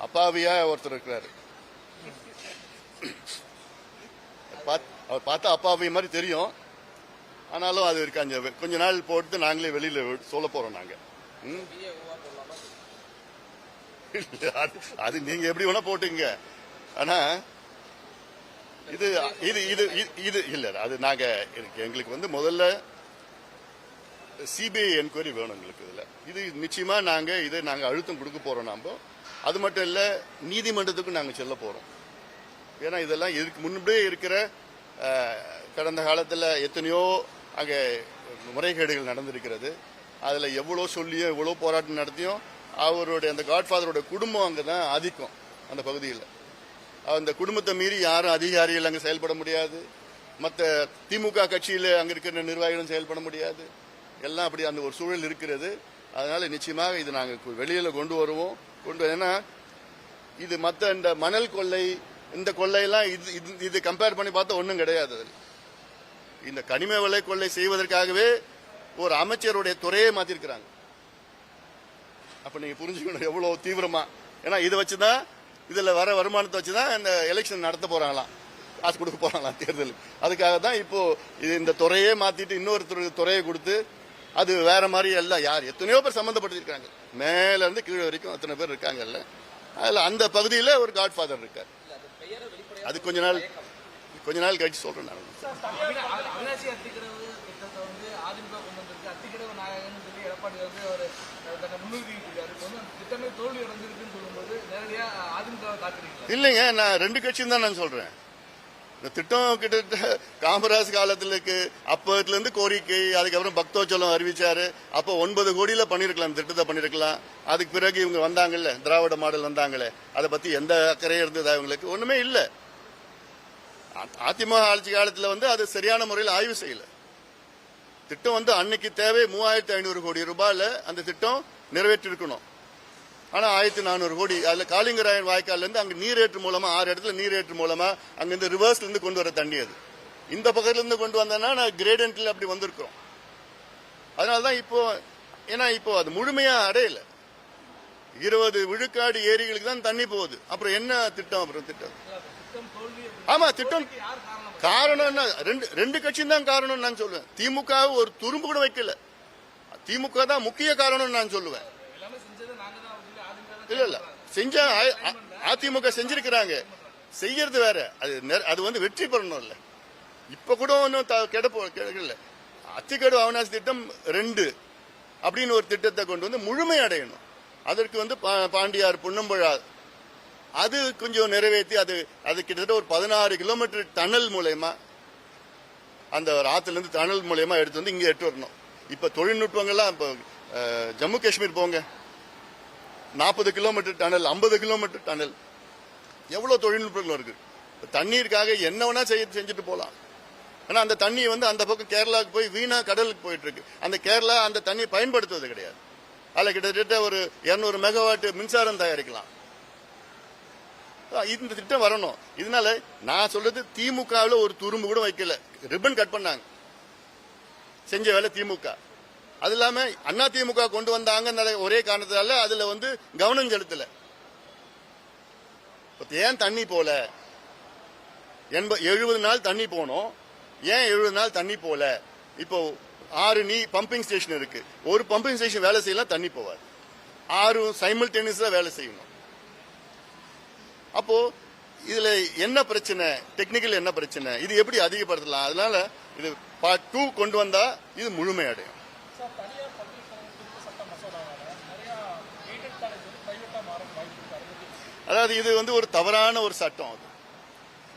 அப்பாவியா ஒருத்தர் இருக்கிறாரு. அவர் பார்த்தா அப்பாவி மாதிரி தெரியும். ஆனாலும் அது இருக்காங்க கொஞ்ச நாள் போட்டு நாங்களே வெளியில சொல்ல போறோம் நாங்க. ம்? அது- அது நீங்க எப்படி வேணா போட்டுங்க ஆனா இது இது இது இது- இது இல்ல அது நாங்க எங்களுக்கு வந்து முதல்ல சிபிஐ என்கொயரி வேணும் எங்களுக்கு இதுல. இது நிச்சயமா நாங்க இதை நாங்க அழுத்தம் கொடுக்க போறோம் நாம. அது மட்டும் இல்லை நீதிமன்றத்துக்கும் நாங்கள் செல்ல போகிறோம் ஏன்னா இதெல்லாம் இதுக்கு முன்பே இருக்கிற கடந்த காலத்தில் எத்தனையோ அங்கே முறைகேடுகள் நடந்திருக்கிறது. அதில் எவ்வளோ சொல்லியும் எவ்வளோ போராட்டம் நடத்தியும் அவருடைய அந்த காட்ஃபாதரோட குடும்பம் அங்கே தான் ஆதிக்கம் அந்த பகுதியில். அந்த குடும்பத்தை மீறி யாரும் அதிகாரிகள் அங்கே செயல்பட முடியாது. மற்ற திமுக கட்சியில் அங்கே இருக்கிற நிர்வாகிகளும் செயல்பட முடியாது. எல்லாம் அப்படி அந்த ஒரு சூழல் இருக்கிறது. அதனால நிச்சயமாக இது நாங்கள் வெளியில் கொண்டு வருவோம். கொண்டு ஏன்னா இது மற்ற இந்த மணல் கொள்ளை இந்த கொள்ளையெல்லாம் இது இது- இது கம்பேர் பண்ணி பார்த்தா ஒன்றும் கிடையாது இந்த கனிம விலை கொள்ளை செய்வதற்காகவே ஒரு அமைச்சருடைய துறையே மாற்றிருக்கிறாங்க அப்போ நீங்கள் புரிஞ்சுக்கணும் எவ்வளோ தீவிரமாக ஏன்னா இதை வச்சு தான் இதில் வர வருமானத்தை வச்சு தான் இந்த எலெக்ஷன் நடத்த போகிறாங்களாம் காசு கொடுக்க போகிறாங்களாம் தேர்தல். அதுக்காக தான் இப்போது இந்த துறையே மாற்றிட்டு இன்னொரு துறையை கொடுத்து அது வேற மாதிரி எல்லாம் யார் எத்தனையோ பேர் சம்மந்தப்பட்டிருக்காங்க மேல இருந்து கீழே வரைக்கும் அத்தனை பேர் இருக்காங்கல்ல. அதுல அந்த பகுதியில ஒரு காட்ஃபாதர் இருக்கார். அது கொஞ்ச நாள் கொஞ்ச நாள் கழிச்சு சொல்றேன் நான். இல்லைங்க நான் ரெண்டு கட்சியும் தான் நான் சொல்றேன். இந்த திட்டம் கிட்டத்தட்ட காமராஜ் காலத்துலக்கு இருக்கு இருந்து கோரிக்கை அதுக்கப்புறம் பக்தோச்சலம் அறிவிச்சாரு. அப்போ ஒன்பது கோடியில பண்ணிருக்கலாம் திட்டத்தை பண்ணிருக்கலாம். அதுக்கு பிறகு இவங்க வந்தாங்கல்ல திராவிட மாடல் வந்தாங்களே அதை பத்தி எந்த அக்கறையும் இருந்தது அவங்களுக்கு ஒண்ணுமே இல்லை. அதிமுக ஆட்சி காலத்துல வந்து அது சரியான முறையில் ஆய்வு செய்யல. திட்டம் வந்து அன்னைக்கு தேவை மூவாயிரத்தி ஐநூறு கோடி ரூபாயில அந்த திட்டம் நிறைவேற்றிருக்கணும். ஆனா ஆயிரத்தி நானூறு கோடி. அதுல காளிங்கராயன் வாய்க்கால்ல இருந்து அங்க நீரேற்று மூலமா ஆறு இடத்துல நீரேற்று மூலமா அங்க இருந்து ரிவர்ஸ்ல இருந்து கொண்டு வர தண்ணி அது. இந்த பக்கத்துல இருந்து கொண்டு வந்தேன்னா நான் கிரேடன்ட்ல அப்படி வந்திருக்கிறோம். அதனாலதான் இப்போ ஏன்னா இப்போ அது முழுமையா அடையல. இருபது விழுக்காடு ஏரிகளுக்கு தான் தண்ணி போகுது. அப்புறம் என்ன திட்டம்? அப்புறம் திட்டம். ஆமா திட்டம். காரணம் என்ன? ரெண்டு ரெண்டு கட்சியும் தான் காரணம் நான் சொல்லுவேன். திமுக ஒரு துரும்பு கூட வைக்கல. திமுக தான் முக்கிய காரணம் நான் சொல்லுவேன் எல்லாமே செஞ்சது நாங்க தான் சொல்லி அதிமுக தான் இல்ல இல்ல. செஞ்சா அ- அதிமுக செஞ்சிருக்கிறாங்க. செய்யறது வேற. அது அது வந்து வெற்றி பெறணும் இல்ல. இப்ப கூட ஒன்றும் கெடப்போ கிடைக்கல அத்திக்கடு அவனாசி திட்டம் ரெண்டு அப்படின்னு ஒரு திட்டத்தை கொண்டு வந்து முழுமை அடையணும். அதற்கு வந்து பா- பாண்டியார் புன்னம்பழா அது கொஞ்சம் நிறைவேற்றி அது அது கிட்டத்தட்ட ஒரு பதினாறு கிலோமீட்டர் டனல் மூலயமா அந்த ஒரு ஆத்துல இருந்து டனல் மூலயமா எடுத்து வந்து இங்கே எட்டு வரணும். இப்போ தொழில்நுட்பங்கள்லாம் இப்போ ஜம்மு காஷ்மீர் போங்க. நாற்பது கிலோமீட்டர் டனல் ஐம்பது கிலோமீட்டர் டனல். எவ்வளவு தொழில்நுட்பங்கள் இருக்கு? தண்ணீருக்காக என்ன வேணா செய்ய செஞ்சுட்டு போகலாம் ஆனா அந்த தண்ணி வந்து அந்த பக்கம் கேரளாவுக்கு போய் வீணா கடலுக்கு போயிட்டு இருக்கு அந்த கேரளா அந்த தண்ணியை பயன்படுத்துவது கிடையாது. அதுல கிட்டத்தட்ட ஒரு 200 மெகாவாட் மின்சாரம் தயாரிக்கலாம். இந்த திட்டம் வரணும். இதனால நான் சொல்றது திமுகவில் ஒரு துரும்பு கூட வைக்கல. ரிப்பன் கட் பண்ணாங்க. செஞ்ச வேலை திமுக. அது இல்லாம அண்ணா திமுக கொண்டு வந்தாங்க ஒரே காரணத்தால அதுல வந்து கவனம் செலுத்தல. ஏன் தண்ணி போல? எண்ப எழுபது நாள் தண்ணி போனோம். ஏன் எழுபது நாள் தண்ணி போல? இப்போ ஆறு நீ பம்பிங் ஸ்டேஷன் இருக்கு. ஒரு பம்பிங் ஸ்டேஷன் வேலை செய்யலாம் தண்ணி போவாது. ஆறு சைமில்டேனியஸா வேலை செய்யணும். அப்போ இதுல என்ன பிரச்சனை? டெக்னிக்கல் என்ன பிரச்சனை? இது எப்படி அதிகப்படுத்தலாம்? அதனால இது பார்ட் டூ கொண்டு வந்தா இது முழுமையடையும் அடையும் சார் தனியார் பல்கலைக்கழக திருத்த சட்ட மசோதாவால நிறைய எய்டட் காலேஜ் வந்து பிரைவேட்டா மாற வாய்ப்பு இருக்கு அதை பத்தி அதாவது இது வந்து ஒரு தவறான ஒரு சட்டம் அது.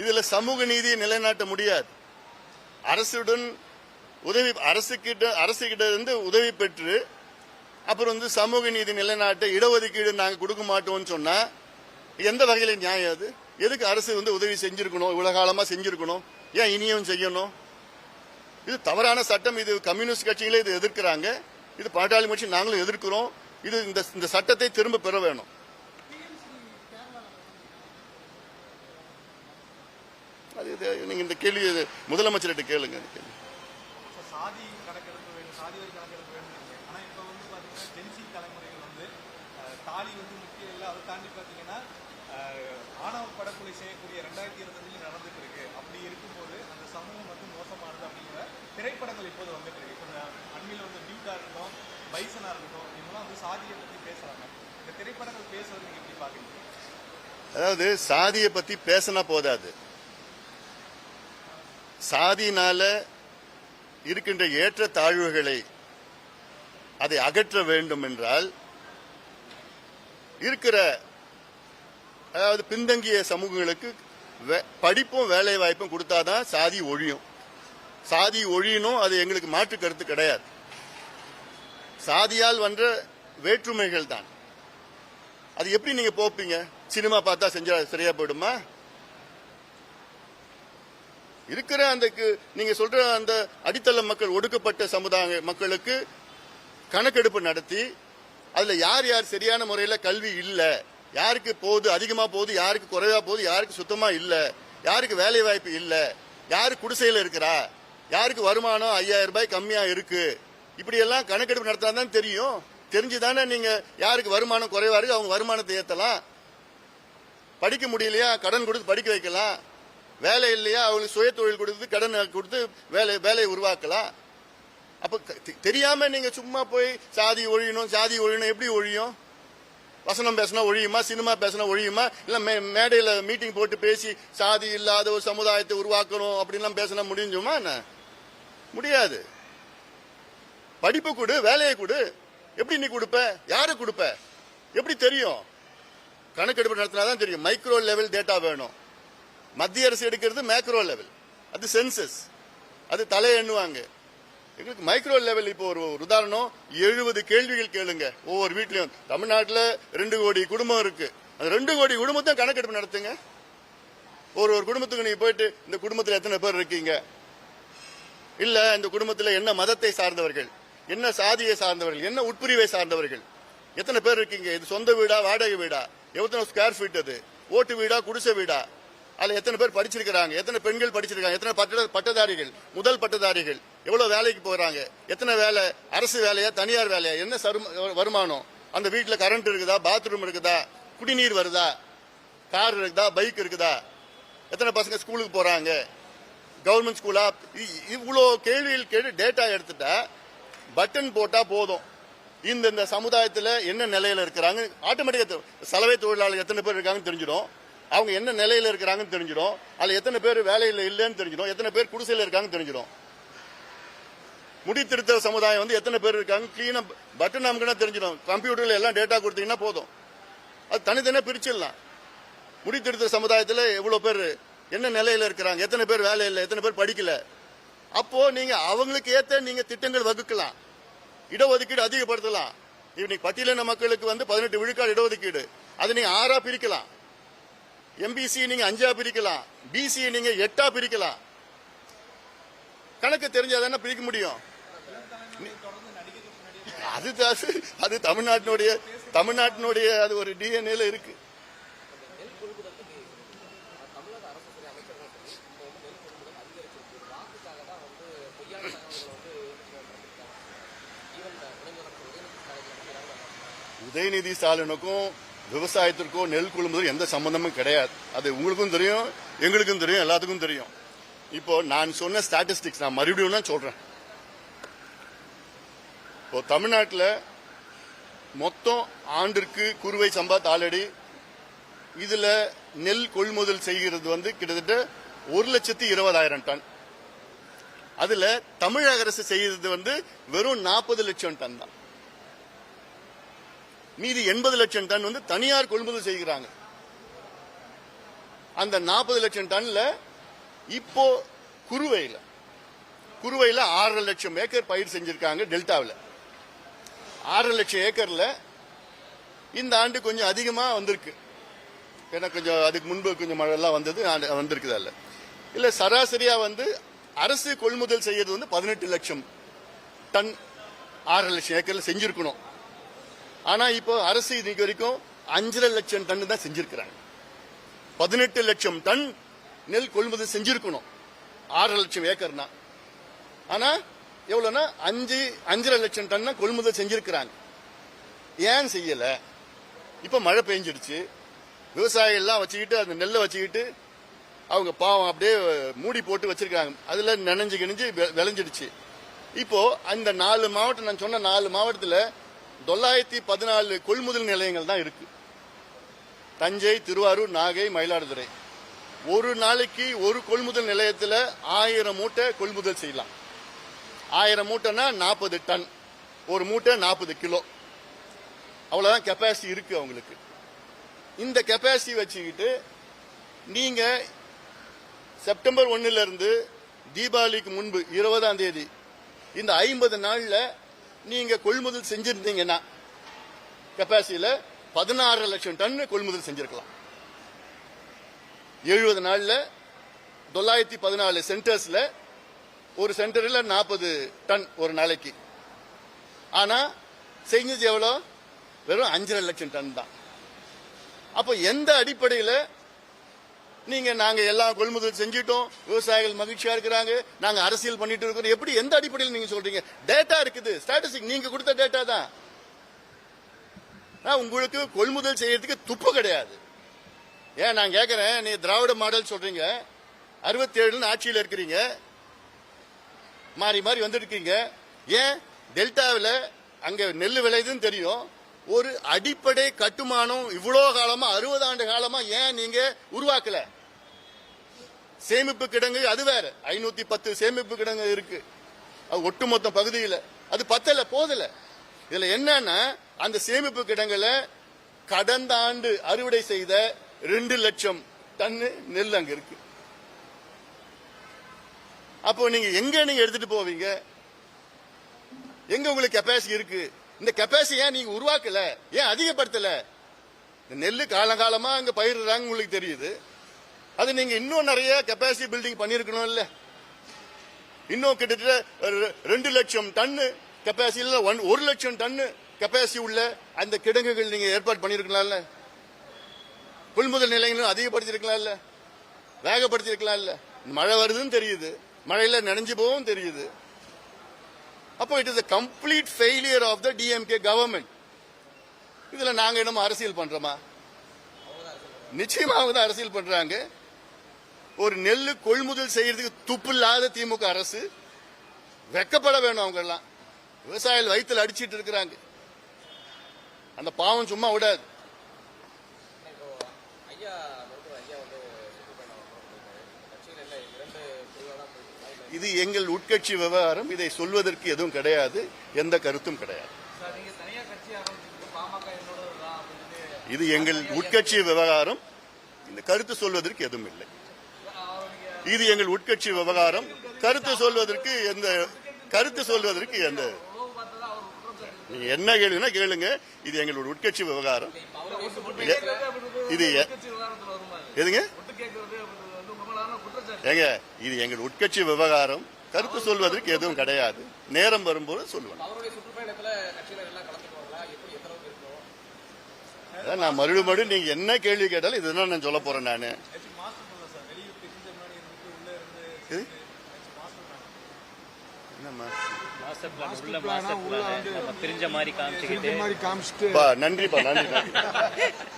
இதுல சமூக நீதியை நிலைநாட்ட முடியாது. அரசுடன் உதவி அரசு கிட்ட அரசு கிட்ட இருந்து உதவி பெற்று அப்புறம் வந்து சமூக நீதி நிலைநாட்ட இடஒதுக்கீடு நாங்க கொடுக்க மாட்டோம்னு சொன்னா எந்த வகையில நியாயம் அது? எதுக்கு அரசு வந்து உதவி செஞ்சிருக்கணும்? இவ்வளவு காலமா செஞ்சிருக்கணும்? ஏன் இனியும் செய்யணும்? இது தவறான சட்டம். இது கம்யூனிஸ்ட் கட்சிகளே இது எதிர்க்கிறாங்க. இது பாட்டாளி கட்சி நாங்களும் எதிர்க்கிறோம். இது இந்த இந்த சட்டத்தை திரும்ப பெற வேணும். அது இது நீங்க இந்த கேள்வி முதலமைச்சர்கிட்ட கேளுங்க இந்த கேள்வி. தாலி வந்து முக்கியம் இல்லை அதை தாண்டி பார்த்தீங்கன்னா ஆணவ படுகொலை செய்யக்கூடிய ரெண்டாயிரத்தி இருபத்தஞ்சில் நடந்துட்டு இருக்கு. அப்படி இருக்கும்போது அந்த சமூகம் வந்து மோசமானது அப்படிங்கிற திரைப்படங்கள் இப்போது வந்துட்டு இருக்கு. இப்போ அண்மையில் வந்து டியூட்டா இருக்கட்டும் பைசனா இருக்கட்டும் இவங்கெல்லாம் வந்து சாதியை பற்றி பேசுறாங்க. இந்த திரைப்படங்கள் பேசுறது எப்படி பாக்குறீங்க? அதாவது சாதியை பத்தி பேசினா போதாது. சாதியினால இருக்கின்ற ஏற்ற தாழ்வுகளை அதை அகற்ற வேண்டும் என்றால் இருக்கிற அதாவது பின்தங்கிய சமூகங்களுக்கு வே- படிப்பும் வேலை வாய்ப்பும் கொடுத்தாதான் சாதி ஒழியும். சாதி ஒழியணும் அது எங்களுக்கு மாற்று கருத்து கிடையாது. சாதியால் வந்த வேற்றுமைகள் தான் அது எப்படி நீங்க போப்பீங்க? சினிமா பார்த்தா செஞ்சா சரியா போயிடுமா? இருக்கிற அந்த நீங்க சொல்ற அந்த அடித்தள மக்கள் ஒடுக்கப்பட்ட சமுதாய மக்களுக்கு கணக்கெடுப்பு நடத்தி அதுல யார் யார் சரியான முறையில கல்வி இல்ல யாருக்கு போகுது அதிகமா போகுது யாருக்கு குறைவா போகுது யாருக்கு சுத்தமா இல்ல யாருக்கு வேலை வாய்ப்பு இல்ல யாரு குடிசையில இருக்கிறா யாருக்கு வருமானம் ஐயாயிரம் ரூபாய் கம்மியா இருக்கு இப்படி எல்லாம் கணக்கெடுப்பு நடத்தினா தான் தெரியும். தெரிஞ்சுதானே நீங்க யாருக்கு வருமானம் குறைவா இருக்கு அவங்க வருமானத்தை ஏத்தலாம். படிக்க முடியலையா கடன் கொடுத்து படிக்க வைக்கலாம். வேலை இல்லையா அவங்களுக்கு சுய தொழில் கொடுத்து கடன் கொடுத்து வேலை வேலையை உருவாக்கலாம். அப்போ தெரியாம நீங்க சும்மா போய் சாதி ஒழியணும் சாதி ஒழியணும் எப்படி ஒழியும்? வசனம் பேசினா ஒழியுமா சினிமா பேசினா ஒழியுமா? இல்ல மே- மேடையில மீட்டிங் போட்டு பேசி சாதி இல்லாத ஒரு சமுதாயத்தை உருவாக்கணும் அப்படின்லாம் பேசினா முடிஞ்சுமா என்ன? முடியாது. படிப்பு கொடு வேலையை கொடு. எப்படி நீ கொடுப்ப? யாரு கொடுப்ப? எப்படி தெரியும்? கணக்கெடுப்பு நடத்தினா தான் தெரியும். மைக்ரோ லெவல் டேட்டா வேணும். மத்திய அரசு எடுக்கிறது மேக்ரோ லெவல் அது சென்சஸ் அது தலை எண்ணுவாங்க. எங்களுக்கு மைக்ரோ லெவல் இப்போ ஒரு உதாரணம் எழுபது கேள்விகள் கேளுங்க. ஒவ்வொரு வீட்லயும். தமிழ்நாட்டில் ரெண்டு கோடி குடும்பம் இருக்கு. அந்த ரெண்டு கோடி குடும்பத்தையும் கணக்கெடுப்பு நடத்துங்க. ஒரு ஒரு குடும்பத்துக்கு நீங்க போயிட்டு இந்த குடும்பத்தில் எத்தனை பேர் இருக்கீங்க? இல்ல இந்த குடும்பத்தில் என்ன மதத்தை சார்ந்தவர்கள்? என்ன சாதியை சார்ந்தவர்கள்? என்ன உட்பிரிவை சார்ந்தவர்கள்? எத்தனை பேர் இருக்கீங்க? இது சொந்த வீடா வாடகை வீடா? எவ்வளோ ஸ்கொயர் ஃபீட் அது? ஓட்டு வீடா குடிசை வீடா? அதுல எத்தனை பேர் படிச்சிருக்கிறாங்க? எத்தனை பெண்கள் படிச்சிருக்காங்க? எத்தனை பட்ட பட்டதாரிகள்? முதல் பட்டதாரிகள். எவ்வளவு வேலைக்கு போறாங்க? எத்தனை வேலை? அரசு வேலையா? தனியார் வேலையா? என்ன சரும- வருமானம்? அந்த வீட்டுல கரண்ட் இருக்குதா? பாத்ரூம் இருக்குதா? குடிநீர் வருதா? கார் இருக்குதா? பைக் இருக்குதா? எத்தனை பசங்க ஸ்கூலுக்கு போறாங்க? கவர்மெண்ட் ஸ்கூலா இ- இவ்வளோ கேள்வியில் கேட்டு டேட்டா எடுத்துட்டா பட்டன் போட்டா போதும். இந்த இந்த சமுதாயத்தில் என்ன நிலையில இருக்கிறாங்க? ஆட்டோமேட்டிக்காக சலவை தொழிலாளர்கள் எத்தனை பேர் இருக்காங்கன்னு தெரிஞ்சிடும். அவங்க என்ன நிலையில இருக்கிறாங்கன்னு தெரிஞ்சிடும். அதில் எத்தனை பேர் வேலையில் இல்லைன்னு தெரிஞ்சிடும். எத்தனை பேர் குடிசையில் இருக்காங்கன்னு தெரிஞ்சிடும். முடித்திருத்த சமுதாயம் வந்து எத்தனை பேர் இருக்காங்க? கிளீனா பட்டன் அமுக்குனா தெரிஞ்சிடும். கம்ப்யூட்டர்ல எல்லாம் டேட்டா கொடுத்தீங்கன்னா போதும். அது தனித்தனியாக பிரிச்சிடலாம். முடித்திருத்த சமுதாயத்தில் எவ்வளோ பேர் என்ன நிலையில இருக்கிறாங்க? எத்தனை பேர் வேலை இல்லை? எத்தனை பேர் படிக்கல? அப்போ நீங்க அவங்களுக்கு ஏற்ற நீங்க திட்டங்கள் வகுக்கலாம். இடஒதுக்கீடு அதிகப்படுத்தலாம். இன்னைக்கு பட்டியலின மக்களுக்கு வந்து பதினெட்டு விழுக்காடு இடஒதுக்கீடு. அதை நீங்க ஆறா பிரிக்கலாம். எம்பிசி நீங்க அஞ்சா பிரிக்கலாம் பிசி நீங்க எட்டா பிரிக்கலாம். கணக்கு தெரிஞ்சாதானே பிரிக்க முடியும். அது அது- அது தமிழ்நாட்டினுடைய தமிழ்நாட்டினுடைய அது ஒரு டிஎன்ஏல இருக்கு. உதயநிதி ஸ்டாலினுக்கும் விவசாயத்திற்கோ நெல் கொள்முதல் எந்த சம்பந்தமும் கிடையாது. அது உங்களுக்கும் தெரியும் எங்களுக்கும் தெரியும் எல்லாத்துக்கும் தெரியும். இப்போ நான் சொன்ன ஸ்டாட்டிஸ்டிக்ஸ் நான் மறுபடியும் தான் சொல்றேன். இப்போ தமிழ்நாட்டில் மொத்தம் ஆண்டிற்கு குறுவை சம்பா தாளடி இதுல நெல் கொள்முதல் செய்கிறது வந்து கிட்டத்தட்ட ஒரு லட்சத்தி இருபதாயிரம் டன். அதுல தமிழக அரசு செய்யறது வந்து வெறும் நாற்பது லட்சம் டன் தான். மீதி எண்பது லட்சம் டன் வந்து தனியார் கொள்முதல் செய்கிறாங்க. அந்த நாற்பது லட்சம் டன்ல இப்போ குறுவையில் குறுவையில் ஆறரை லட்சம் ஏக்கர் பயிர் செஞ்சிருக்காங்க டெல்டாவில். ஆறரை லட்சம் ஏக்கரில் இந்த ஆண்டு கொஞ்சம் அதிகமாக வந்திருக்கு. ஏன்னா கொஞ்சம் அதுக்கு முன்பு கொஞ்சம் மழைலாம் வந்தது வந்திருக்குது வந்திருக்குதா இல்லை சராசரியாக வந்து அரசு கொள்முதல் செய்யறது வந்து பதினெட்டு லட்சம் டன் ஆறரை லட்சம் ஏக்கரில் செஞ்சுருக்கணும். ஆனா இப்போ அரசு இன்னைக்கு வரைக்கும் அஞ்சரை லட்சம் டன் தான் செஞ்சிருக்கிறாங்க. பதினெட்டு லட்சம் டன் நெல் கொள்முதல் செஞ்சிருக்கணும். ஆறரை லட்சம் ஏக்கர்னா. ஆனா எவ்வளவுனா அஞ்சு அஞ்சரை லட்சம் டன் கொள்முதல் செஞ்சிருக்கிறாங்க. ஏன் செய்யல? இப்ப மழை பெஞ்சிடுச்சு. விவசாயிகள்லாம் வச்சுக்கிட்டு அந்த நெல்லை வச்சுக்கிட்டு அவங்க பாவம் அப்படியே மூடி போட்டு வச்சிருக்காங்க. அதுல நினைஞ்சு கிணிஞ்சு வெ- விளைஞ்சிடுச்சு. இப்போ அந்த நாலு மாவட்டம் நான் சொன்ன நாலு மாவட்டத்துல தொள்ளாயிரத்தி பதினாலு கொள்முதல் நிலையங்கள் தான் இருக்கு. தஞ்சை திருவாரூர் நாகை மயிலாடுதுறை. ஒரு நாளைக்கு ஒரு கொள்முதல் நிலையத்தில் ஆயிரம் மூட்டை கொள்முதல் செய்யலாம். ஆயிரம் மூட்டைனா நாற்பது டன். ஒரு மூட்டை நாற்பது கிலோ. அவ்வளோதான் கெப்பாசிட்டி இருக்கு அவங்களுக்கு. இந்த கெப்பாசிட்டி வச்சுக்கிட்டு நீங்க செப்டம்பர் ஒன்னுல இருந்து தீபாவளிக்கு முன்பு இருபதாம் தேதி இந்த ஐம்பது நாளில் நீங்க கொள்முதல் செஞ்சிருந்தீங்கன்னா கெப்பாசிட்டியில பதினாறு லட்சம் டன் கொள்முதல் செஞ்சிருக்கலாம். எழுபது நாள்ல தொள்ளாயிரத்தி பதினாலு சென்டர்ஸ்ல ஒரு சென்டர்ல நாற்பது டன் ஒரு நாளைக்கு. ஆனா செஞ்சது எவ்வளோ? வெறும் அஞ்சரை லட்சம் டன் தான். அப்போ எந்த அடிப்படையில் நீங்க நாங்க எல்லாம் கொள்முதல் செஞ்சிட்டோம். விவசாயிகள் மகிழ்ச்சியா இருக்கிறாங்க. நாங்க அரசியல் பண்ணிட்டு இருக்கிறோம். எப்படி எந்த அடிப்படையில் நீங்க சொல்றீங்க? டேட்டா இருக்குது. ஸ்டாட்டிஸ்டிக் நீங்க கொடுத்த டேட்டா தான். ஆனா, உங்களுக்கு கொள்முதல் செய்யறதுக்கு துப்பு கிடையாது. ஏன் நான் கேட்கறேன் நீ திராவிட மாடல் சொல்றீங்க. அறுபத்தி ஏழுன்னு ஆட்சியில் இருக்கிறீங்க. மாறி மாறி வந்துருக்கீங்க ஏன்? டெல்டாவில் அங்கே நெல் விளையுதுன்னு தெரியும். ஒரு அடிப்படை கட்டுமானம் இவ்வளோ காலமா அறுபது ஆண்டு காலமா ஏன் நீங்க உருவாக்கல? சேமிப்பு கிடங்கு அது வேற. ஐநூத்தி பத்து சேமிப்பு கிடங்கு இருக்கு. அது ஒட்டுமொத்த பகுதியில். அது பத்தல போதல. இதுல என்னன்னா அந்த சேமிப்பு கிடங்குல கடந்த ஆண்டு அறுவடை செய்த ரெண்டு லட்சம் டன்னு நெல் அங்க இருக்கு. அப்போ நீங்க எங்க நீங்க எடுத்துட்டு போவீங்க? எங்க உங்களுக்கு கெப்பாசிட்டி இருக்கு? இந்த கெப்பாசிட்டி ஏன் நீங்க உருவாக்கல? ஏன் அதிகப்படுத்தல? இந்த நெல் காலங்காலமா அங்க பயிரிடுறாங்க உங்களுக்கு தெரியுது. அது நீங்க இன்னும் நிறைய கெப்பாசிட்டி பில்டிங் பண்ணிருக்கணும் இல்ல? இன்னும் கிட்டத்தட்ட ரெண்டு லட்சம் டன்னு கெப்பாசிட்டி ஒன் ஒரு லட்சம் டன்னு கெப்பாசிட்டி உள்ள அந்த கிடங்குகள் நீங்க ஏற்பாடு பண்ணிருக்கலாம்ல கொள்முதல் நிலையங்களும் அதிகப்படுத்திருக்கலாம்ல வேகப்படுத்திருக்கலாம்ல மழை வருதுன்னு தெரியுது. மழையில நனைஞ்சு போவும் தெரியுது. அப்போ it is a complete failure of the DMK government இதில் நாங்கள் என்னமோ அரசியல் பண்ணுறோமா நிச்சயமாக தான் அரசியல் பண்ணுறாங்க ஒரு நெல் கொள்முதல் செய்யறதுக்கு துப்பு இல்லாத திமுக அரசு. வெக்கப்பட வேணும் அவங்க எல்லாம். விவசாயிகள் வயிற்றில் அடிச்சிட்டு இருக்கிறாங்க. அந்த பாவம் சும்மா விடாது இப்போ ஐயா மருத்துவர் ஐயா வந்து சுற்றுப்பயணம் போயிருக்காரு. கட்சியில இல்ல இரண்டு பிரிவாக தான் போயிட்டு இது எங்கள் உட்கட்சி விவகாரம் இதை சொல்வதற்கு எதுவும் கிடையாது எந்த கருத்தும் கிடையாது. இது. எங்கள் உட்கட்சி விவகாரம் இந்த கருத்து சொல்வதற்கு எதுவும் இல்லை. இது எங்கள் உட்கட்சி விவகாரம் கருத்து சொல்வதற்கு எந்த கருத்து சொல்வதற்கு எந்த நீங்க என்ன கேளுங்கன்னா கேளுங்க இது எங்களோட உட்கட்சி விவகாரம். இது- கேட்கறது ஏங்க இது எங்கள் உட்கட்சி விவகாரம். கருத்து சொல்வதற்கு எதுவும் கிடையாது. நேரம் வரும்போது சொல்லுவேன். நான் மறுபடியும் மறுபடியும் நீங்க என்ன கேள்வி கேட்டாலும் இதுதான் நான் சொல்ல போறேன் நானு. நன்றிப்பா நன்றி நன்றி